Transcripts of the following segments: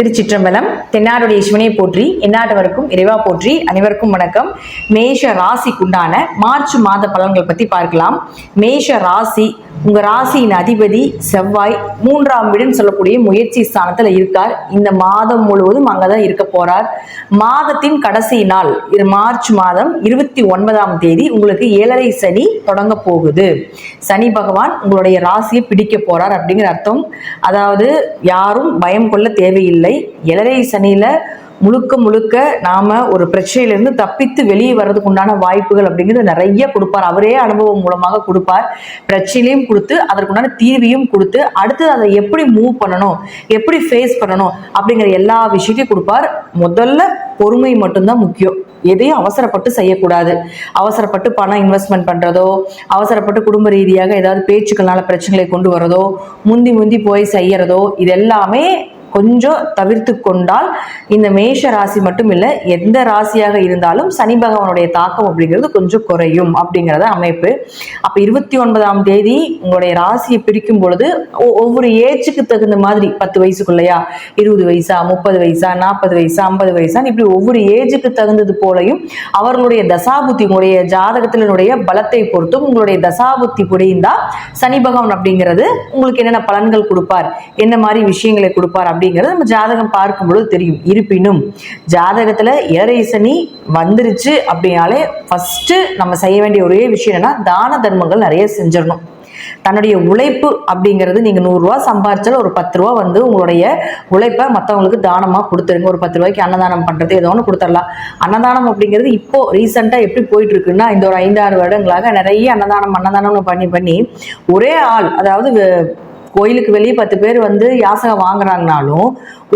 திருச்சிற்றம்பலம் தென்னாருடைய சிவனை போற்றி எந்நாட்டவருக்கும் இறைவா போற்றி அனைவருக்கும் வணக்கம். மேஷ ராசிக்குண்டான மார்ச் மாத பலன்கள் பத்தி பார்க்கலாம். மேஷ ராசி உங்க ராசியின் அதிபதி செவ்வாய் மூன்றாம் வீடுன்னு சொல்லக்கூடிய முயற்சி ஸ்தானத்துல இருக்கார். இந்த மாதம் முழுவதும் அங்கதான் இருக்க போறார். மாதத்தின் கடைசி நாள் இது மார்ச் மாதம் இருபத்தி ஒன்பதாம் தேதி உங்களுக்கு ஏழரை சனி தொடங்க போகுது. சனி பகவான் உங்களுடைய ராசியை பிடிக்க போறார் அப்படிங்கிற அர்த்தம். அதாவது யாரும் பயம் கொள்ள தேவையில்லை. ஏழரை சனியில முழுக்க முழுக்க நாம ஒரு பிரச்சனையிலிருந்து தப்பித்து வெளியே வர்றதுக்கு உண்டான வாய்ப்புகள் அப்படிங்கிறது நிறைய கொடுப்பார். அவரே அனுபவம் மூலமாக கொடுப்பார். பிரச்சனையும் கொடுத்து அதற்குண்டான தீர்வையும் கொடுத்து அடுத்து அதை எப்படி மூவ் பண்ணணும் எப்படி ஃபேஸ் பண்ணணும் அப்படிங்கிற எல்லா விஷயத்தையும் கொடுப்பார். முதல்ல பொறுமை மட்டும்தான் முக்கியம். எதையும் அவசரப்பட்டு செய்யக்கூடாது. அவசரப்பட்டு பணம் இன்வெஸ்ட்மெண்ட் பண்றதோ அவசரப்பட்டு குடும்ப ரீதியாக ஏதாவது பேச்சுக்கள்னால பிரச்சனைகளை கொண்டு வரதோ முந்தி முந்தி போய் செய்யறதோ இது எல்லாமே கொஞ்சம் தவிர்த்து கொண்டால் இந்த மேஷ ராசி மட்டும் இல்லை எந்த ராசியாக இருந்தாலும் சனி பகவானுடைய தாக்கம் அப்படிங்கிறது கொஞ்சம் குறையும் அப்படிங்கிறத அமைப்பு. அப்போ இருபத்தி ஒன்பதாம் தேதி உங்களுடைய ராசியை பிரிக்கும் பொழுது ஒ- ஒவ்வொரு ஏஜுக்கு தகுந்த மாதிரி பத்து வயசுக்குள்ளையா இருபது வயசா முப்பது வயசா நாற்பது வயசா ஐம்பது வயசா இப்படி ஒவ்வொரு ஏஜுக்கு தகுந்தது போலையும் அவர்களுடைய தசாபுத்தி உங்களுடைய ஜாதகத்தினுடைய பலத்தை பொறுத்தும் உங்களுடைய தசாபுத்தி புரிந்தா சனி பகவான் அப்படிங்கிறது உங்களுக்கு என்னென்ன பலன்கள் கொடுப்பார் என்ன மாதிரி விஷயங்களை கொடுப்பார் அப்படிங்கிறது நம்ம ஜாதகம் பார்க்கும் பொழுது தெரியும். இருப்பினும் ஜாதகத்துல ஏழரை சனி வந்துருச்சு அப்படின்னாலே ஃபர்ஸ்ட் நம்ம செய்ய வேண்டிய ஒரே விஷயம் என்னன்னா தான தர்மங்கள் நிறைய செஞ்சிடணும். தன்னுடைய உழைப்பு அப்படிங்கிறது நீங்க நூறு ரூபா சம்பாரிச்சாலும் ஒரு பத்து ரூபா வந்து உங்களுடைய உழைப்பை மற்றவங்களுக்கு தானமா கொடுத்துருங்க. ஒரு பத்து ரூபாய்க்கு அன்னதானம் பண்றது ஏதோ ஒன்று கொடுத்துடலாம். அன்னதானம் அப்படிங்கிறது இப்போ ரீசெண்டா எப்படி போயிட்டு இருக்குன்னா இந்த ஒரு ஐந்தாறு வருடங்களாக நிறைய அன்னதானம் அன்னதானம்னு பண்ணி பண்ணி ஒரே ஆள் அதாவது கோயிலுக்கு வெளியே பத்து பேர் வந்து யாசகம் வாங்குறாங்கனாலும்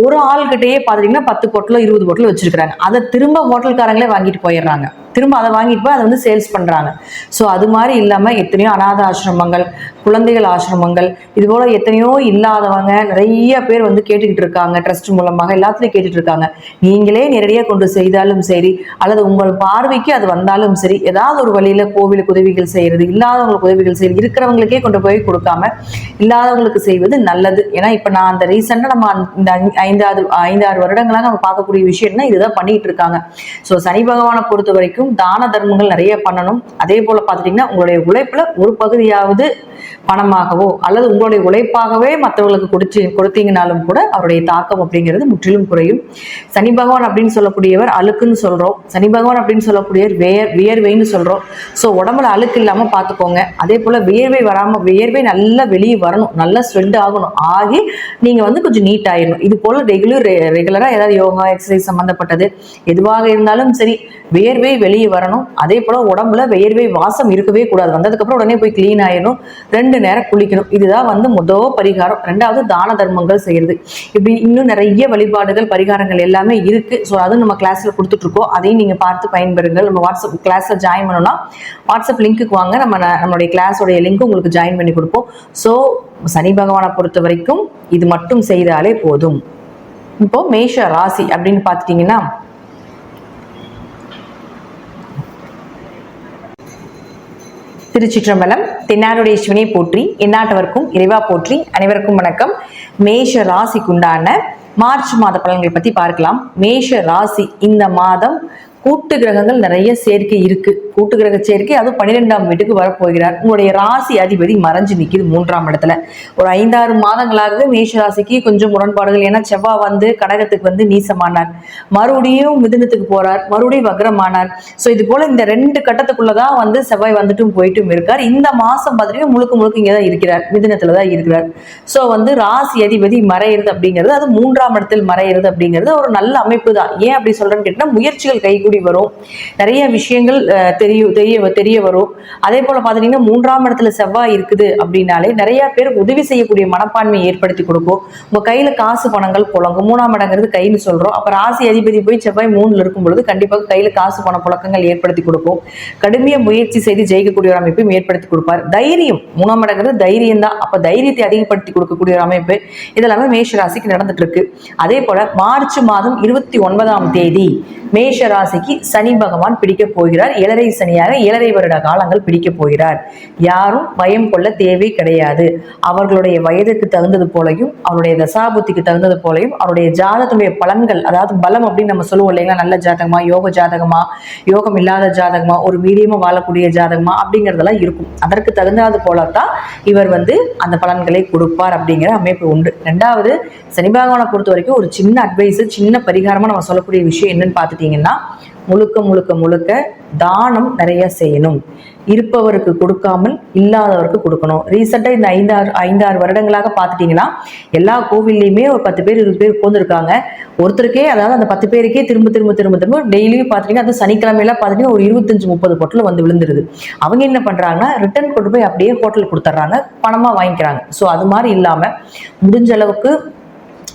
ஒரு ஆள்கிட்டயே பார்த்தீங்கன்னா பத்து பொட்டலோ இருபது பொட்டலோ வச்சிருக்கிறாங்க. அதை திரும்ப ஹோட்டல்காரங்களே வாங்கிட்டு போயிடுறாங்க. திரும்ப அதை வாங்கிட்டு போய் அதை வந்து சேல்ஸ் பண்றாங்க. ஸோ அது மாதிரி இல்லாம எத்தனையோ அநாத ஆசிரமங்கள் குழந்தைகள் ஆசிரமங்கள் இது போல எத்தனையோ இல்லாதவங்க நிறைய பேர் வந்து கேட்டுக்கிட்டு இருக்காங்க ட்ரஸ்ட் மூலமாக எல்லாத்துலையும் கேட்டுட்டு இருக்காங்க. நீங்களே நேரடியாக கொண்டு செய்தாலும் சரி அல்லது உங்கள் பார்வைக்கு அது வந்தாலும் சரி ஏதாவது ஒரு வழியில கோவிலுக்கு உதவிகள் செய்யறது இல்லாதவங்களுக்கு உதவிகள் செய்யறது இருக்கிறவங்களுக்கே கொண்டு போய் கொடுக்காம இல்லாதவங்களுக்கு செய்வது நல்லது. ஏன்னா இப்ப நான் அந்த ரீசெண்டா நம்ம இந்த ஐந்தாவது ஐந்தாறு வருடங்களாக நம்ம பார்க்கக்கூடிய விஷயம்னா இதுதான் பண்ணிட்டு இருக்காங்க. ஸோ சனி பகவானை பொறுத்த வரைக்கும் தான தர்மங்கள் நிறைய பண்ணணும். அதே போல பார்த்துட்டீங்கன்னா உங்களுடைய உழைப்புல ஒரு பகுதியாவது பணமாகவோ அல்லது உங்களுடைய உழைப்பாகவே மற்றவங்களுக்கு கொடுத்து கொடுத்தீங்கனாலும் கூட அவருடைய தாக்கம் அப்படிங்கிறது முற்றிலும் குறையும். சனி பகவான் அப்படின்னு சொல்லக்கூடியவர் அழுக்குன்னு சொல்கிறோம் சனி பகவான் அப்படின்னு சொல்லக்கூடியவர் வேர் வியர்வைன்னு சொல்கிறோம் ஸோ உடம்புல அழுக்கு இல்லாமல் பார்த்துக்கோங்க. அதே போல் வியர்வை வராமல் வியர்வை நல்லா வெளியே வரணும். நல்லா ஸ்ப்ரெட் ஆகணும். ஆகி நீங்கள் வந்து கொஞ்சம் நீட் ஆகிடணும் இது போல் ரெகுலர் ரெகுலராக ஏதாவது யோகா எக்ஸசைஸ் சம்மந்தப்பட்டது எதுவாக இருந்தாலும் சரி வியர்வை வெளியே வரணும். அதே போல் உடம்புல வியர்வை வாசம் இருக்கவே கூடாது. வந்ததுக்கப்புறம் உடனே போய் க்ளீன் ஆகிடணும் ரெண்டு நேரம் குளிக்கணும். இதுதான் வந்து முதல் பரிகாரம். ரெண்டாவது தான தர்மங்கள் செய்யறது. இப்படி இன்னும் நிறைய வழிபாடுகள் பரிகாரங்கள் எல்லாமே இருக்கு. ஸோ அதுவும் நம்ம கிளாஸ்ல கொடுத்துட்டு இருக்கோம் அதையும் நீங்க பார்த்து பயன்பெறுங்கள். நம்ம வாட்ஸ்அப் கிளாஸ்ல ஜாயின் பண்ணணும்னா வாட்ஸ்அப் லிங்க்குக்கு வாங்க. நம்ம நம்மளுடைய கிளாஸோடைய லிங்க் உங்களுக்கு ஜாயின் பண்ணி கொடுப்போம். ஸோ சனி பகவானை பொறுத்த வரைக்கும் இது மட்டும் செய்தாலே போதும். இப்போ மேஷ ராசி அப்படின்னு பார்த்துட்டீங்கன்னா திருச்சிற்றம்பலம் தென்னாருடைய சிவனை போற்றி எந்நாட்டவர்க்கும் இறைவா போற்றி அனைவருக்கும் வணக்கம். மேஷ ராசிக்குண்டான மார்ச் மாத பலன்களை பத்தி பார்க்கலாம். மேஷ ராசி இந்த மாதம் கூட்டு கிரகங்கள் நிறைய சேர்க்கை இருக்கு. கூட்டு கிரக சேர்க்கை அதுவும் பன்னிரெண்டாம் வீட்டுக்கு வரப்போகிறார். உங்களுடைய ராசி அதிபதி மறைஞ்சு நிற்கிது மூன்றாம் இடத்துல. ஒரு ஐந்தாறு மாதங்களாகவே மேஷ ராசிக்கு கொஞ்சம் முரண்பாடுகள். ஏன்னா செவ்வாய் வந்து கடகத்துக்கு வந்து நீசமானார். மறுபடியும் மிதுனத்துக்கு போறார். மறுபடியும் வக்ரமானார். ஸோ இது போல இந்த ரெண்டு கட்டத்துக்குள்ளதான் வந்து செவ்வாய் வந்துட்டும் போயிட்டும் இருக்கார். இந்த மாசம் பார்த்தீங்கன்னா முழுக்க முழுக்க இங்கே தான் இருக்கிறார். மிதுனத்துல தான் இருக்கிறார். ஸோ வந்து ராசி அதிபதி மறையிறது அப்படிங்கிறது அது மூன்றாம் இடத்தில் மறையிறது அப்படிங்கிறது ஒரு நல்ல அமைப்பு தான். ஏன் அப்படி சொல்றேன்னு கேட்டால் முயற்சிகள் கைகூடி வரும். நிறைய விஷயங்கள் தெரிய தெரிய தெரிய வரும். அதே போல பார்த்தீங்கன்னா மூன்றாம் இடத்துல செவ்வாய் இருக்குது அப்படின்னாலே நிறைய பேர் உதவி செய்யக்கூடிய மனப்பான்மையை ஏற்படுத்தி கொடுக்கும். உங்க கையில காசு பணங்கள் புழங்கும். மூணாம் இடங்கிறது கைன்னு சொல்றோம். அப்ப ராசி அதிபதி போய் செவ்வாய் மூணுல இருக்கும் பொழுது கண்டிப்பாக கையில காசு பண புழக்கங்கள் ஏற்படுத்தி கொடுக்கும். கடுமையா முயற்சி செய்து ஜெயிக்கக்கூடிய ஒரு அமைப்பையும் ஏற்படுத்தி கொடுப்பார். தைரியம் மூணாம் இடங்கிறது தைரியம் தான். அப்ப தைரியத்தை அதிகப்படுத்தி கொடுக்கக்கூடிய ஒரு அமைப்பு. இதெல்லாமே மேஷ ராசிக்கு நடந்துட்டு இருக்கு. அதே போல மார்ச் மாதம் இருபத்தி ஒன்பதாம் தேதி மேஷ ராசிக்கு ராசிக்கு சனி பகவான் பிடிக்கப் போகிறார். ஏழரை சனியாக ஏழரை வருட காலங்கள் பிடிக்கப் போகிறார். யாரும் பயம் கொள்ள தேவை கிடையாது. அவர்களுடைய வயதுக்கு தகுந்தது போலையும் அவருடைய தசாபுத்திக்கு தகுந்தது போலையும் அவருடைய ஜாதகத்துடைய பலன்கள் அதாவது பலம் அப்படின்னு நம்ம சொல்லுவோம் இல்லைங்களா? நல்ல ஜாதகமா யோக ஜாதகமா யோகம் இல்லாத ஜாதகமா ஒரு மீடியமா வாழக்கூடிய ஜாதகமா அப்படிங்கிறதெல்லாம் இருக்கும். அதற்கு தகுந்தது போலத்தான் இவர் வந்து அந்த பலன்களை கொடுப்பார் அப்படிங்கிற அமைப்பு உண்டு. ரெண்டாவது சனி பகவானை பொறுத்த வரைக்கும் ஒரு சின்ன அட்வைஸ் சின்ன பரிகாரமா நம்ம சொல்லக்கூடிய விஷயம் என்னன்னு பார்த்துட்டிங்கன்னா முழுக்க முழுக்க முழுக்க தானம் நிறைய செய்யணும். இருப்பவருக்கு கொடுக்காமல் இல்லாதவருக்கு கொடுக்கணும். ரீசெண்டாக இந்த ஐந்தாறு ஐந்தாறு வருடங்களாக பார்த்துட்டிங்கன்னா எல்லா கோவில்லையுமே ஒரு பத்து பேர் இருபது பேர் உட்காந்துருக்காங்க ஒருத்தருக்கே அதாவது அந்த பத்து பேருக்கே திரும்ப திரும்ப திரும்ப திரும்ப டெய்லியும் பார்த்துட்டீங்கன்னா அது சனிக்கிழமையெல்லாம் பார்த்துட்டீங்கன்னா ஒரு இருபத்தஞ்சு முப்பது பொட்டில் வந்து விழுந்துருது. அவங்க என்ன பண்ணுறாங்கன்னா ரிட்டர்ன் கொண்டு போய் அப்படியே ஹோட்டல் கொடுத்துட்றாங்க. பணமாக வாங்கிக்கிறாங்க. ஸோ அது மாதிரி இல்லாமல் முடிஞ்ச அளவுக்கு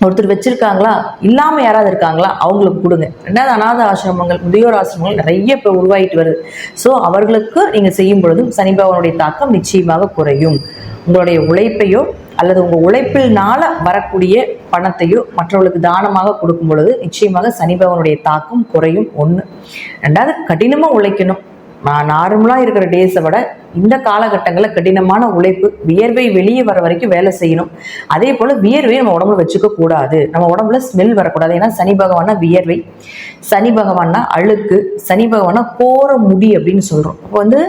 ஒருத்தர் வச்சிருக்காங்களா? இல்லாம யாராவது இருக்காங்களா? அவங்களுக்கு கொடுங்க. ரெண்டாவது அநாத ஆசிரமங்கள் முதியோர் ஆசிரமங்கள் நிறைய இப்போ உருவாகிட்டு வருது. ஸோ அவர்களுக்கு நீங்க செய்யும் பொழுதும் சனி பகவானுடைய தாக்கம் நிச்சயமாக குறையும். உங்களுடைய உழைப்பையோ அல்லது உங்கள் உழைப்பினால வரக்கூடிய பணத்தையோ மற்றவர்களுக்கு தானமாக கொடுக்கும் பொழுது நிச்சயமாக சனி பகவானுடைய தாக்கம் குறையும். ஒன்று ரெண்டாவது கடினமாக உழைக்கணும். நான் நார்மலாக இருக்கிற டேஸை விட இந்த காலகட்டங்களில் கடினமான உழைப்பு வியர்வை வெளியே வர வரைக்கும் வேலை செய்யணும். அதே போல் வியர்வையை நம்ம உடம்புல வச்சுக்க கூடாது. நம்ம உடம்புல ஸ்மெல் வரக்கூடாது. ஏன்னா சனி பகவானா வியர்வை. சனி பகவான்னா அழுக்கு. சனி பகவானா போற முடி அப்படின்னு சொல்கிறோம் அப்போ வந்து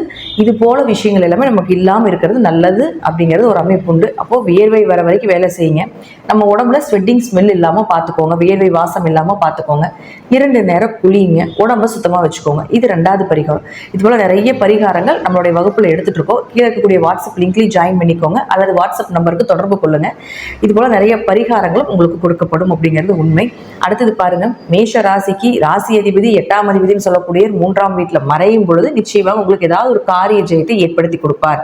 இது போல விஷயங்கள் எல்லாமே நமக்கு இல்லாமல் இருக்கிறது நல்லது அப்படிங்கிறது ஒரு அமைப்பு உண்டு. அப்போது வியர்வை வர வரைக்கும் வேலை செய்யுங்க. நம்ம உடம்புல ஸ்வெட்டிங் ஸ்மெல் இல்லாமல் பார்த்துக்கோங்க வியர்வை வாசம் இல்லாமல் பார்த்துக்கோங்க இரண்டு நேரம் குளியுங்க உடம்ப சுத்தமாக வச்சுக்கோங்க. இது ரெண்டாவது பரிகாரம். இது போல் நிறைய பரிகாரங்கள் நம்மளுடைய வகுப்பில் எடுத்துட்டு இருக்கோம் கீழே இருக்கக்கூடிய வாட்ஸ்அப் லிங்க்லேயும் ஜாயின் பண்ணிக்கோங்க. அல்லது வாட்ஸ்அப் நம்பருக்கு தொடர்பு கொள்ளுங்க. இது போல நிறைய பரிகாரங்களும் உங்களுக்கு கொடுக்கப்படும் அப்படிங்கிறது உண்மை. அடுத்தது பாருங்க. மேஷ ராசிக்கு ராசி அதிபதி எட்டாம் அதிபதினு சொல்லக்கூடிய மூன்றாம் வீட்டில் மறையும் பொழுது நிச்சயமாக உங்களுக்கு ஏதாவது ஒரு காரிய ஜெயத்தை ஏற்படுத்தி கொடுப்பார்.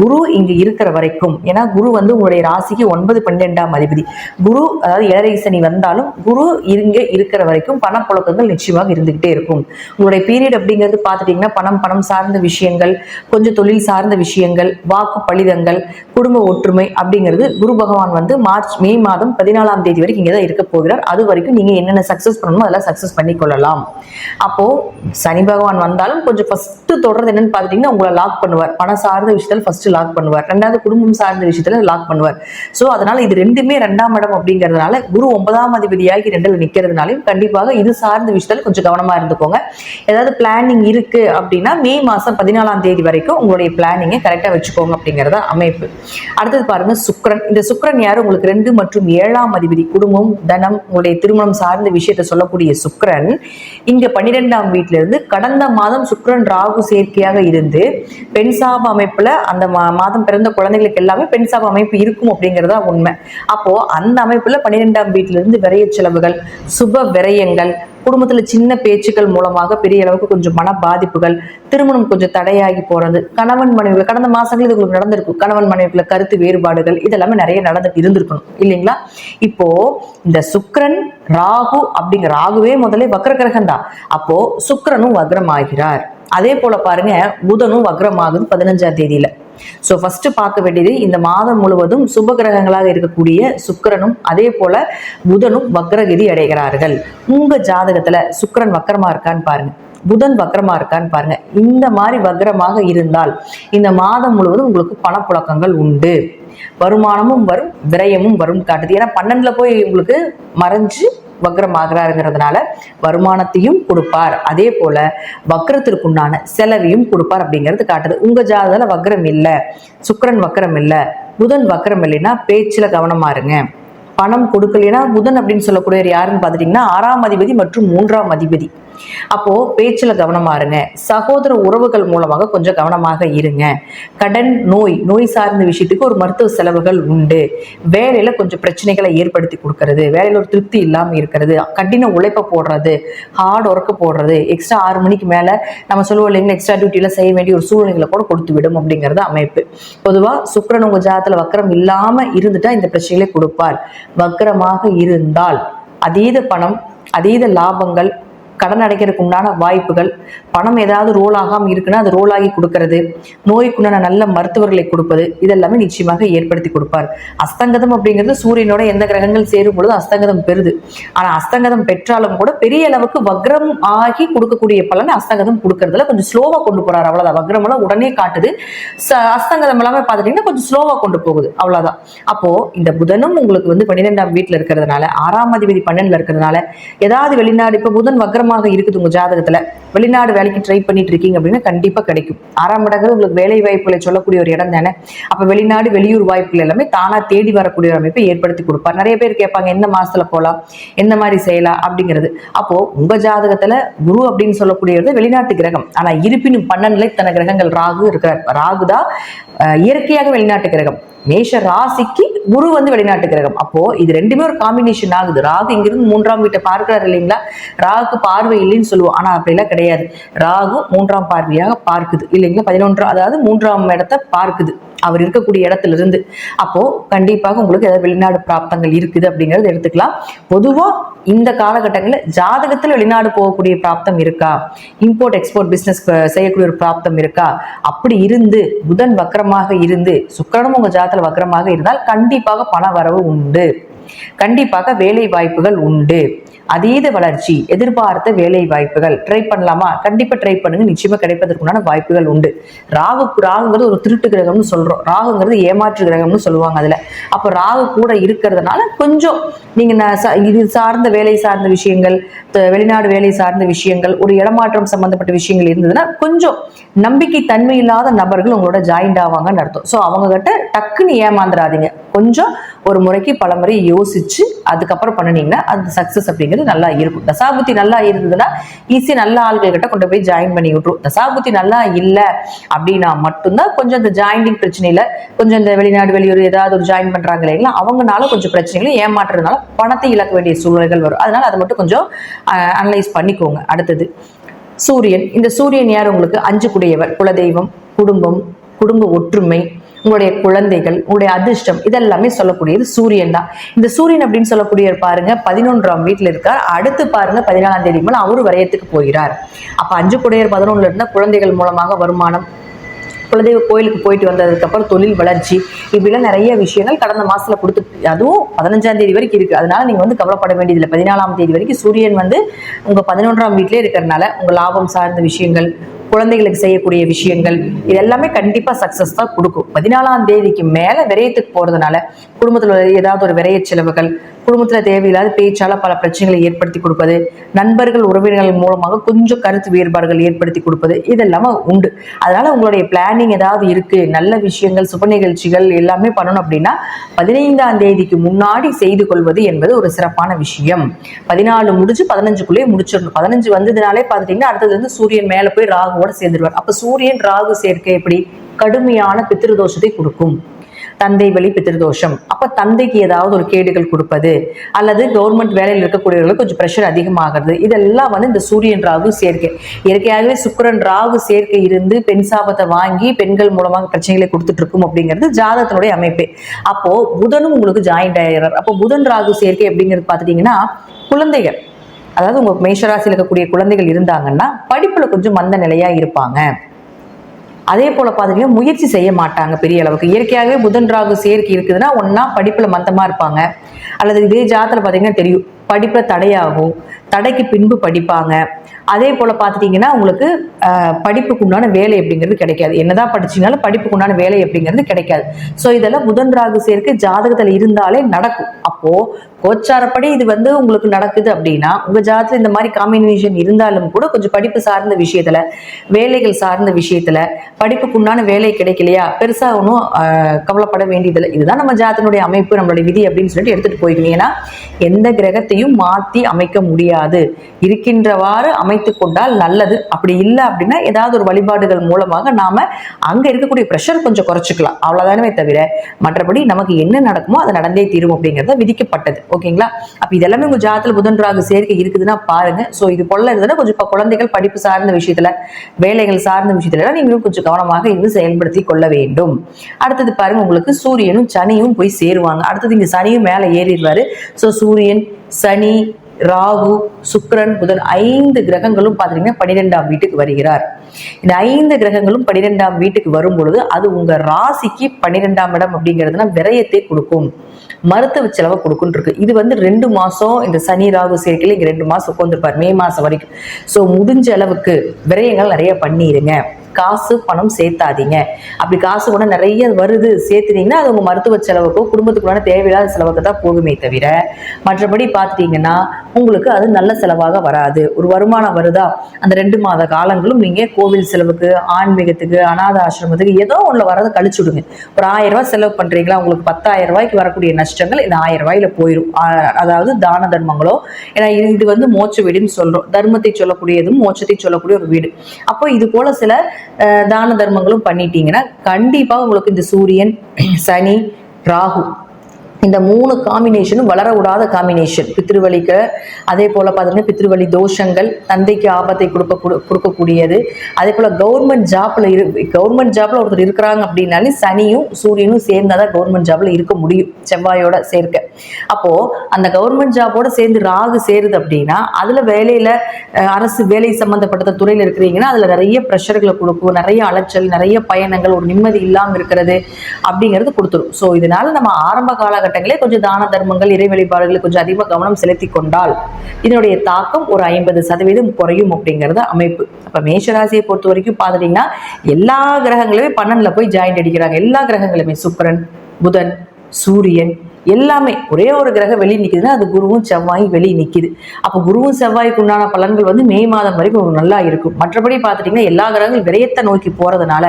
குரு இங்கு இருக்கிற வரைக்கும். ஏன்னா குரு வந்து உங்களுடைய ராசிக்கு ஒன்பது பன்னெண்டாம் அதிபதி. குரு அதாவது ஏழரை சனி வந்தாலும் குரு இங்க இருக்கிற வரைக்கும் பணப்புழக்கங்கள் நிச்சயமாக இருந்துகிட்டே இருக்கும். உங்களுடைய பீரியட் அப்படிங்கிறது பார்த்துட்டீங்கன்னா பணம் பணம் சார்ந்த விஷயங்கள் கொஞ்சம் தொழில் சார்ந்த விஷயங்கள் வாக்கு பலிதங்கள் குடும்ப ஒற்றுமை அப்படிங்கிறது குரு பகவான் வந்து மார்ச் மே மாதம் பதினாலாம் தேதி வரைக்கும் இங்கே தான் இருக்க போகிறார். அது வரைக்கும் நீங்க என்னென்ன சக்ஸஸ் பண்ணணுமோ அதெல்லாம் சக்ஸஸ் பண்ணி கொள்ளலாம் அப்போ சனி பகவான் வந்தாலும் கொஞ்சம் ஃபர்ஸ்ட் தொடர்றது என்னன்னு பார்த்துட்டீங்கன்னா உங்களை லாக் பண்ணுவார். பணம் சார்ந்த விஷயத்தில் ஃபர்ஸ்ட் லாக் பண்ணுவார். ரெண்டாவது குடும்பம் சார்ந்த விஷயத்துல லாக் பண்ணுவார். ஸோ அதனால இது ரெண்டுமே ரெண்டாம் இடம் அப்படிங்கிறதுனால குரு ஒன்பதாம் அதிபதியாகி ரெண்டில் நிற்கிறதுனாலையும் கண்டிப்பாக இது சார்ந்த விஷயத்தில் கொஞ்சம் கவனமா இருந்துக்கோங்க. ஏதாவது பிளானிங் இருக்கு அப்படின்னா மே மாதம் பதினாலாம் தேதி வரைக்கும் உங்களுடைய பிளானிங்கை கரெக்டாக வச்சுக்கோங்க அப்படிங்கிறத அமைப்பு. அடுத்தது பாருங்க சுக்ரன் இந்த சுக்ரன் யார்? உங்களுக்கு ரெண்டு மற்றும் ஏழாம் அதிபதி குடும்பம் தனம் உங்களுடைய திருமணம் சார்ந்த விஷயத்தை சொல்லக்கூடிய சுக்ரன் இங்க பன்னிரெண்டாம் வீட்டில இருந்து கடந்த மாதம் சுக்ரன் ராகு சேர்க்கையாக இருந்து பெண் சாப அமைப்புல அந்த மா- மாதம் பிறந்த குழந்தைகளுக்கு எல்லாமே பெண் சாப அமைப்பு இருக்கும் அப்படிங்கிறதா உண்மை. அப்போ அந்த அமைப்புல பன்னிரெண்டாம் வீட்டில இருந்து விரைய செலவுகள் சுப விரயங்கள் குடும்பத்துல சின்ன பேச்சுக்கள் மூலமாக பெரிய அளவுக்கு கொஞ்சம் மன பாதிப்புகள் திருமணம் கொஞ்சம் தடையாகி போறது கணவன் மனைவி கடந்த மாசங்கள் இது உங்களுக்கு நடந்திருக்கும் கணவன் மனைவிக்குள்ள கருத்து வேறுபாடுகள் இதெல்லாமே நிறைய நடந்துட்டு இருந்திருக்கணும் இல்லைங்களா? இப்போ இந்த சுக்ரன் ராகு அப்படிங்கிற ராகுவே முதலே வக்ர கிரகம் தான் அப்போ சுக்கரனும் வக்ரம் ஆகிறார் அதே போல பாருங்க புதனும் வக்ரமாகுது பதினஞ்சாம் தேதியில. ஸோ ஃபர்ஸ்ட் பார்க்க வேண்டியது இந்த மாதம் முழுவதும் சுப கிரகங்களாக இருக்கக்கூடிய சுக்கரனும் அதே போல புதனும் வக்ரகதி அடைகிறார்கள். உங்க ஜாதகத்துல சுக்கரன் வக்கரமா இருக்கான்னு பாருங்க. புதன் வக்ரமா இருக்கான்னு பாருங்க. இந்த மாதிரி வக்ரமாக இருந்தால் இந்த மாதம் முழுவதும் உங்களுக்கு பணப்புழக்கங்கள் உண்டு. வருமானமும் வரும் விரயமும் வரும் காட்டுது. ஏன்னா பன்னெண்டுல போய் உங்களுக்கு மறைஞ்சு வக்ரமாகிறாருங்கிறதுனால வருமானத்தையும் கொடுப்பார். அதே போல வக்ரத்திற்குண்டான செலவையும் கொடுப்பார் அப்படிங்கிறது காட்டுது. உங்க ஜாதகத்துல வக்ரம் இல்லை சுக்கரன் வக்ரம் இல்லை புதன் வக்ரம் இல்லைன்னா பேச்சுல கவனமா இருங்க. பணம் கொடுக்கலைன்னா புதன் அப்படின்னு சொல்லக்கூடியவர் யாருன்னு பார்த்துட்டீங்கன்னா ஆறாம் அதிபதி மற்றும் மூன்றாம் அதிபதி. அப்போ பேச்சில் கவனமா இருங்க. சகோதர உறவுகள் மூலமாக கொஞ்சம் கவனமாக இருங்க. கடன் நோய் நோய் சார்ந்த விஷயத்துக்கு ஒரு மருத்துவ செலவுகள் உண்டு. வேலையில கொஞ்சம் பிரச்சனைகளை ஏற்படுத்தி கொடுக்கறது வேலையில ஒரு திருப்தி இல்லாம இருக்கிறது கடின உழைப்பை போடுறது ஹார்ட் ஒர்க்கு போடுறது எக்ஸ்ட்ரா ஆறு மணிக்கு மேல நம்ம சொல்லுவோம் இல்லைங்களா எக்ஸ்ட்ரா டியூட்டில செய்ய வேண்டிய ஒரு சூழ்நிலைகளை கூட கொடுத்து விடும் அப்படிங்கிறது அமைப்பு. பொதுவா சுக்கரன் உங்க ஜாதத்துல வக்கரம் இல்லாம இருந்துட்டா இந்த பிரச்சனைகளை கொடுப்பார். வக்கரமாக இருந்தால் அதீத பணம் அதீத லாபங்கள் கடன் அடைக்கிறதுக்கு உண்டான வாய்ப்புகள் பணம் ஏதாவது ரோல் ஆகாமல் இருக்குன்னா அது ரோல் ஆகி கொடுக்கறது நோய்க்குண்டான நல்ல மருத்துவர்களை கொடுப்பது இதெல்லாமே நிச்சயமாக ஏற்படுத்தி கொடுப்பார். அஸ்தங்கதம் அப்படிங்கிறது சூரியனோட எந்த கிரகங்கள் சேரும் பொழுது அஸ்தங்கதம் பெறுது. ஆனால் அஸ்தங்கதம் பெற்றாலும் கூட பெரிய அளவுக்கு வக்ரம் ஆகி கொடுக்கக்கூடிய பலன் அஸ்தங்கதம் கொடுக்கறதுல கொஞ்சம் ஸ்லோவா கொண்டு போறாரு. அவ்வளவுதான். வக்ரம் எல்லாம் உடனே காட்டுது. அஸ்தங்கதம் எல்லாமே பார்த்துட்டீங்கன்னா கொஞ்சம் ஸ்லோவா கொண்டு போகுது. அவ்வளவுதான். அப்போ இந்த புதனும் உங்களுக்கு வந்து பன்னிரெண்டாம் வீட்டுல இருக்கிறதுனால ஆறாம் அதிபதி பன்னெண்டுல இருக்கிறதுனால ஏதாவது வெளிநாடு இப்ப புதன் அதிகமாக இருக்குது உங்க ஜாதகத்துல. வெளிநாடு வேலைக்கு ட்ரை பண்ணிட்டு இருக்கீங்க அப்படின்னா கண்டிப்பா கிடைக்கும். ஆறாம் இடங்கள் உங்களுக்கு வேலை வாய்ப்புகளை சொல்லக்கூடிய ஒரு இடம் தானே? அப்ப வெளிநாடு வெளியூர் வாய்ப்புகள் எல்லாமே தானா தேடி வரக்கூடிய ஒரு அமைப்பை ஏற்படுத்தி கொடுப்பார். நிறைய பேர் கேட்பாங்க எந்த மாசத்துல போலாம்? எந்த மாதிரி செய்யலாம்? அப்படிங்கிறது. அப்போ உங்க ஜாதகத்துல குரு அப்படின்னு சொல்லக்கூடியது வெளிநாட்டு கிரகம். ஆனா இருப்பினும் பன்னெண்டுல இத்தனை கிரகங்கள் ராகு இருக்கிறார். ராகு தான் இயற்கையாக வெளிநாட்டு கிரகம். மேஷ ராசிக்கு குரு வந்து வெளிநாட்டு கிரகம். அப்போ இது ரெண்டுமே ஒரு காம்பினேஷன் ஆகுது. ராகு இங்கிருந்து மூன்றாம் வீட்டை பார்க்கிறார் இல்லைங்களா? ராகுக்கு பார்வை இல்லைன்னு சொல்லுவோம். ஆனா அப்படிலாம் கிடையாது. ராகு மூன்றாம் பார்வையாக பார்க்குது. இல்லைங்களா? பதினொன்றாம் அதாவது மூன்றாம் இடத்தை பார்க்குது. அவர் இருக்கக்கூடிய இடத்துல இருந்து அப்போ கண்டிப்பாக உங்களுக்கு ஏதாவது வெளிநாடு பிராப்தங்கள் இருக்குது அப்படிங்கறது எடுத்துக்கலாம். பொதுவா இந்த காலகட்டங்களில் ஜாதகத்தில் வெளிநாடு போகக்கூடிய பிராப்தம் இருக்கா? இம்போர்ட் எக்ஸ்போர்ட் பிசினஸ் செய்யக்கூடிய ஒரு பிராப்தம் இருக்கா? அப்படி இருந்து புதன் வக்கரமாக இருந்து சுக்கிரனும் உங்க ஜாதகத்தில் வக்கரமாக இருந்தால் கண்டிப்பாக பண வரவு உண்டு. கண்டிப்பாக வேலை வாய்ப்புகள் உண்டு. அதீத வளர்ச்சி எதிர்பார்த்த வேலை வாய்ப்புகள். ட்ரை பண்ணலாமா? கண்டிப்பா ட்ரை பண்ணுங்க. நிச்சயமா கிடைப்பதற்குண்டான வாய்ப்புகள் உண்டு. ராகு ராகுங்கிறது ஒரு திருட்டு கிரகம்னு சொல்றோம். ராகுங்கிறது ஏமாற்று கிரகம்னு சொல்லுவாங்க அதுல. அப்போ ராகு கூட இருக்கிறதுனால கொஞ்சம் நீங்க இது சார்ந்த வேலை சார்ந்த விஷயங்கள் வெளிநாடு வேலை சார்ந்த விஷயங்கள் ஒரு இடமாற்றம் சம்பந்தப்பட்ட விஷயங்கள் இருந்ததுன்னா கொஞ்சம் நம்பிக்கை தன்மை இல்லாத நபர்கள் உங்களோட ஜாயிண்ட் ஆவாங்கன்னு அர்த்தம். ஸோ அவங்க கிட்ட டக்குன்னு ஏமாந்துடாதீங்க கொஞ்சம் ஒரு முறைக்கு பல முறை யோசிச்சு அதுக்கப்புறம் பண்ணினீங்கன்னா அந்த சக்சஸ் அப்படிங்கிறது நல்லா இருக்கும். தசாபுத்தி நல்லா இருந்ததுன்னா ஈஸியாக நல்ல ஆள்கள் கிட்ட கொண்டு போய் ஜாயின் பண்ணி விட்டுரும். தசாபுத்தி நல்லா இல்லை அப்படின்னா மட்டும்தான் கொஞ்சம் இந்த ஜாயிண்டிங் பிரச்சனையில கொஞ்சம் இந்த வெளிநாடு வெளியூர் ஏதாவது ஒரு ஜாயின் பண்றாங்க இல்லைங்களா அவங்கனால கொஞ்சம் பிரச்சனைகளும் ஏமாற்றுறதுனால பணத்தை இழக்க வேண்டிய சூழ்நிலைகள் வரும். அதனால அதை மட்டும் கொஞ்சம் அனலைஸ் பண்ணிக்கோங்க. அடுத்தது சூரியன். இந்த சூரியன் யார் உங்களுக்கு? அஞ்சு குடையவர் குலதெய்வம் குடும்பம் குடும்ப ஒற்றுமை உங்களுடைய குழந்தைகள் உங்களுடைய அதிர்ஷ்டம் இதெல்லாமே சொல்லக்கூடியது சூரியன் தான். இந்த சூரியன் அப்படின்னு சொல்லக்கூடிய பாருங்க பதினொன்றாம் வீட்டில் இருக்கார். அடுத்து பாருங்க பதினாலாம் தேதி மேலே அவரு வரையத்துக்கு போகிறார். அப்ப அஞ்சு குடையர் பதினொன்னுல இருந்தா குழந்தைகள் மூலமாக வருமானம் குலதெய்வ கோயிலுக்கு போயிட்டு வந்ததுக்கப்புறம் தொழில் வளர்ச்சி இப்படிலாம் நிறைய விஷயங்கள் கடந்த மாசத்துல கொடுத்து அதுவும் பதினஞ்சாம் தேதி வரைக்கும் இருக்கு. அதனால நீங்க வந்து கவலைப்பட வேண்டியதில்லை. பதினாலாம் தேதி வரைக்கும் சூரியன் வந்து உங்க பதினொன்றாம் வீட்டிலே இருக்கிறதுனால உங்க லாபம் சார்ந்த விஷயங்கள் குழந்தைகளுக்கு செய்யக்கூடிய விஷயங்கள் இது எல்லாமே கண்டிப்பா சக்சஸ் தான் கொடுக்கும். பதினாலாம் தேதிக்கு மேல விரயத்துக்கு போறதுனால குடும்பத்துல ஏதாவது ஒரு விரைய செலவுகள் குடும்பத்துல தேவையில்லாத பேச்சால பல பிரச்சனைகளை ஏற்படுத்தி கொடுப்பது நண்பர்கள் உறவினர்கள் மூலமாக கொஞ்சம் கருத்து வேறுபாடுகள் ஏற்படுத்தி கொடுப்பது இதெல்லாமே உண்டு. அதனால உங்களுடைய பிளானிங் ஏதாவது இருக்கு நல்ல விஷயங்கள் சுப நிகழ்ச்சிகள் எல்லாமே பண்ணணும் அப்படின்னா பதினைந்தாம் தேதிக்கு முன்னாடி செய்து கொள்வது என்பது ஒரு சிறப்பான விஷயம். பதினாலு முடிச்சு பதினஞ்சுக்குள்ளேயே முடிச்சிடணும். பதினஞ்சு வந்ததுனாலே பார்த்துட்டீங்கன்னா அடுத்தது வந்து சூரியன் மேலே போய் ராகுவோட சேர்ந்துருவார். அப்ப சூரியன் ராகு சேர்க்கை எப்படி? கடுமையான பித்திருதோஷத்தை கொடுக்கும். தந்தை வழி பித்திருதோஷம் அப்ப தந்தைக்கு ஏதாவது ஒரு கேடுகள் கொடுப்பது அல்லது கவர்மெண்ட் வேலையில் இருக்கக்கூடியவர்களுக்கு கொஞ்சம் ப்ரெஷர் அதிகமாகிறது. இதெல்லாம் வந்து இந்த சூரியன் ராகு சேர்க்கை. இயற்கையாகவே சுக்கிரன் ராகு சேர்க்கை இருந்து பெண் சாபத்தை வாங்கி பெண்கள் மூலமாக பிரச்சனைகளை கொடுத்துட்டு இருக்கும் அப்படிங்கிறது ஜாதகத்தினுடைய அமைப்பே. அப்போ புதனும் உங்களுக்கு ஜாயிண்ட் ஆகிறார் அப்போ புதன் ராகு சேர்க்கை அப்படிங்கிறது பார்த்துட்டீங்கன்னா குழந்தைகள் அதாவது உங்க மேஷராசியில் இருக்கக்கூடிய குழந்தைகள் இருந்தாங்கன்னா படிப்புல கொஞ்சம் மந்த நிலையா இருப்பாங்க. அதே போல பார்த்தீங்கன்னா முயற்சி செய்ய மாட்டாங்க பெரிய அளவுக்கு. இயற்கையாகவே புதன் ராகு சேர்க்கை இருக்குதுன்னா ஒன்றா படிப்புல மந்தமா இருப்பாங்க. அல்லது இதே ஜாதத்துல பாத்தீங்கன்னா தெரியும். படிப்புல தடையாகும். தடைக்கு பின்பு படிப்பாங்க. அதே போல பார்த்துட்டீங்கன்னா உங்களுக்கு படிப்புக்கு உண்டான வேலை அப்படிங்கிறது கிடைக்காது. என்னதான் படிச்சிங்கனாலும் படிப்புக்கு உண்டான வேலை அப்படிங்கிறது கிடைக்காது. ஸோ இதெல்லாம் புதன் ராகு சேர்க்கை ஜாதகத்தில் இருந்தாலே நடக்கும். அப்போ கோச்சாரப்படி இது வந்து உங்களுக்கு நடக்குது அப்படின்னா உங்க ஜாதகத்தில் இந்த மாதிரி காம்பினேஷன் இருந்தாலும் கூட கொஞ்சம் படிப்பு சார்ந்த விஷயத்துல வேலைகள் சார்ந்த விஷயத்துல படிப்புக்கு உண்டான வேலை கிடைக்கலையா? பெருசா ஒன்றும் கவலைப்பட வேண்டியதில்லை. இதுதான் நம்ம ஜாதகனுடைய அமைப்பு நம்மளுடைய விதி அப்படின்னு சொல்லிட்டு எடுத்துட்டு போய்க்கணும் ஏன்னா எந்த கிரகத்தையும் மாத்தி அமைக்க முடியாது. இருக்கின்றவாறு அமைத்து கொண்டால் நல்லது. அப்படி இல்லை அப்படின்னா ஏதாவது ஒரு வழிபாடுகள் மூலமாக நாம அங்க இருக்கக்கூடிய ப்ரெஷர் கொஞ்சம் குறைச்சிக்கலாம். அவ்வளவுதானே தவிர மற்றபடி நமக்கு என்ன நடக்குமோ அது நடந்தே தீரும் அப்படிங்கறத விதிக்கப்பட்டது. ஓகேங்களா? அப்ப இதெல்லாமே உங்க ஜாதத்துல புதன் ராகு சேர்க்கை இருக்குதுன்னா பாருங்க. சோ இது போல இருந்ததுன்னா கொஞ்சம் குழந்தைகள் படிப்பு சார்ந்த விஷயத்துல வேலைகள் சார்ந்த விஷயத்துல நீங்களும் கொஞ்சம் கவனமாக இருந்து செயல்படுத்தி கொள்ள வேண்டும். அடுத்தது பாருங்க உங்களுக்கு சூரியனும் சனியும் போய் சேருவாங்க. அடுத்தது இங்க சனியும் மேல ஏறிடுவாரு. சோ சூரியன் சனி ராகு சுக்ரன் புதன் ஐந்து கிரகங்களும் பார்த்தீங்கன்னா பன்னிரெண்டாம் வீட்டுக்கு வருகிறார். இந்த ஐந்து கிரகங்களும் பன்னிரெண்டாம் வீட்டுக்கு வரும் பொழுது அது உங்க ராசிக்கு பன்னிரெண்டாம் இடம் அப்படிங்கிறதுனா விரயத்தை கொடுக்கும். மருத்துவ செலவை கொடுக்குன்னு இருக்கு. இது வந்து ரெண்டு மாசம் இந்த சனி ராகு சேர்க்கையில இங்க ரெண்டு மாசம் உட்காந்துருப்பார் மே மாசம் வரைக்கும். ஸோ முடிஞ்ச அளவுக்கு விரயங்கள் நிறைய பண்ணிடுங்க காசு பணம் சேர்த்தாதீங்க. அப்படி காசு கூட நிறைய வருது சேர்த்துனீங்கன்னா அது உங்க மருத்துவ செலவுக்கோ குடும்பத்துக்குள்ளான தேவையில்லாத செலவுக்கு தான் போகுமே தவிர மற்றபடி பார்த்துட்டீங்கன்னா உங்களுக்கு அது நல்ல செலவாக வராது. ஒரு வருமானம் வருதா? அந்த ரெண்டு மாத காலங்களும் நீங்க கோவில் செலவுக்கு ஆன்மீகத்துக்கு அனாத ஆசிரமத்துக்கு ஏதோ ஒண்ணுல வரதை கழிச்சு விடுங்க ஒரு ஆயிரம் ரூபாய் செலவு பண்றீங்களா? உங்களுக்கு பத்தாயிரம் ரூபாய்க்கு வரக்கூடிய நஷ்டங்கள் இந்த ஆயிரம் ரூபாயில போயிடும் அதாவது தான தர்மங்களோ ஏன்னா இது இது வந்து மோச்ச வீடுன்னு சொல்றோம். தர்மத்தை சொல்லக்கூடியதும் மோச்சத்தை சொல்லக்கூடிய ஒரு வீடு. அப்போ இது போல சில தான தர்மங்களும் பண்ணிட்டீங்கன்னா கண்டிப்பாக உங்களுக்கு இந்த சூரியன் சனி ராகு இந்த மூணு காம்பினேஷனும் வளர விடாத காம்பினேஷன் பித்ருவலிக்கு அதே போல் பார்த்தீங்கன்னா பித்ருவலி தோஷங்கள் தந்தைக்கு ஆபத்தை கொடுக்க கொடுக்கக்கூடியது. அதே போல் கவர்மெண்ட் ஜாப்ல இரு கவர்மெண்ட் ஜாப்ல ஒருத்தர் இருக்கிறாங்க அப்படின்னாலே சனியும் சூரியனும் சேர்ந்தாதான் கவர்மெண்ட் ஜாப்ல இருக்க முடியும். செவ்வாயோட சேர்க்க. அப்போ அந்த கவர்மெண்ட் ஜாபோட சேர்ந்து ராகு சேருது அப்படின்னா அதுல வேலையில அரசு வேலை சம்பந்தப்பட்ட துறையில் இருக்கிறீங்கன்னா அதுல நிறைய ப்ரெஷர்களை கொடுக்கும் நிறைய அலைச்சல் நிறைய பயணங்கள் ஒரு நிம்மதி இல்லாமல் இருக்கிறது அப்படிங்கிறது கொடுத்துரும். ஸோ இதனால நம்ம ஆரம்ப காலகட்டங்களே கொஞ்சம் தான தர்மங்கள் இறை வழிபாடுகளை கொஞ்சம் அதிகமாக கவனம் செலுத்தி கொண்டால் இதனுடைய தாக்கம் ஒரு ஐம்பது சதவீதம் குறையும் அப்படிங்கிறது அமைப்பு. அப்போ மேஷராசியை பொறுத்த வரைக்கும் பார்த்துட்டீங்கன்னா எல்லா கிரகங்களுமே பன்னெண்டில் போய் ஜாயிண்ட் அடிக்கிறாங்க. எல்லா கிரகங்களுமே சுக்கரன் புதன் சூரியன் எல்லாமே ஒரே ஒரு கிரகம் வெளியே நிற்கிதுன்னா அது குருவும் செவ்வாயும் வெளியே நிற்கிது அப்போ குருவும் செவ்வாய்க்கு உண்டான பலன்கள் வந்து மே மாதம் வரைக்கும் நல்லா இருக்கும். மற்றபடி பார்த்துட்டீங்கன்னா எல்லா கிரகங்களும் விரயத்தை நோக்கி போகிறதுனால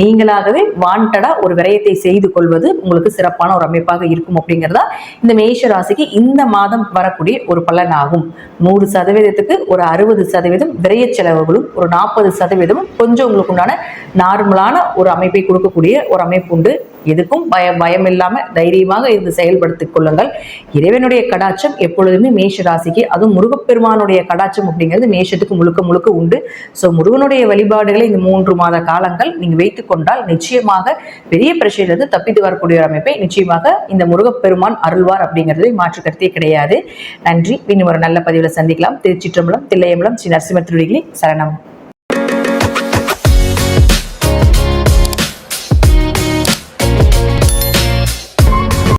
நீங்களாகவே வாண்டடாக ஒரு விரயத்தை செய்து கொள்வது உங்களுக்கு சிறப்பான ஒரு அமைப்பாக இருக்கும் அப்படிங்கிறதா இந்த மேஷ ராசிக்கு இந்த மாதம் வரக்கூடிய ஒரு பலனாகும். நூறு சதவீதத்துக்கு ஒரு அறுபது சதவீதம் விரைய செலவுகளும் ஒரு நாற்பது சதவீதமும் கொஞ்சம் உங்களுக்கு உண்டான நார்மலான ஒரு அமைப்பை கொடுக்கக்கூடிய ஒரு அமைப்பு உண்டு. எதுக்கும் பய பயம் இல்லாம தைரியமாக இருந்து செயல்படுத்திக் கொள்ளுங்கள். இறைவனுடைய கடாட்சம் எப்பொழுதுமே மேஷ ராசிக்கு அதுவும் முருகப்பெருமானுடைய கடாட்சம் அப்படிங்கிறது மேஷத்துக்கு முழுக்க முழுக்க உண்டு. ஸோ முருகனுடைய வழிபாடுகளை இந்த மூன்று மாத காலங்கள் நீங்க வைத்துக் கொண்டால் நிச்சயமாக பெரிய பிரச்சனையிலிருந்து தப்பித்து வரக்கூடிய ஒரு அமைப்பை நிச்சயமாக இந்த முருகப்பெருமான் அருள்வார் அப்படிங்கிறது மாற்று கருத்தே கிடையாது. நன்றி. இன்னும் ஒரு நல்ல பதிவில் சந்திக்கலாம். திருச்சிற்றம்பலம் தில்லையம்பலம் ஸ்ரீ நரசிம்ம திருடிகளி சரணம்.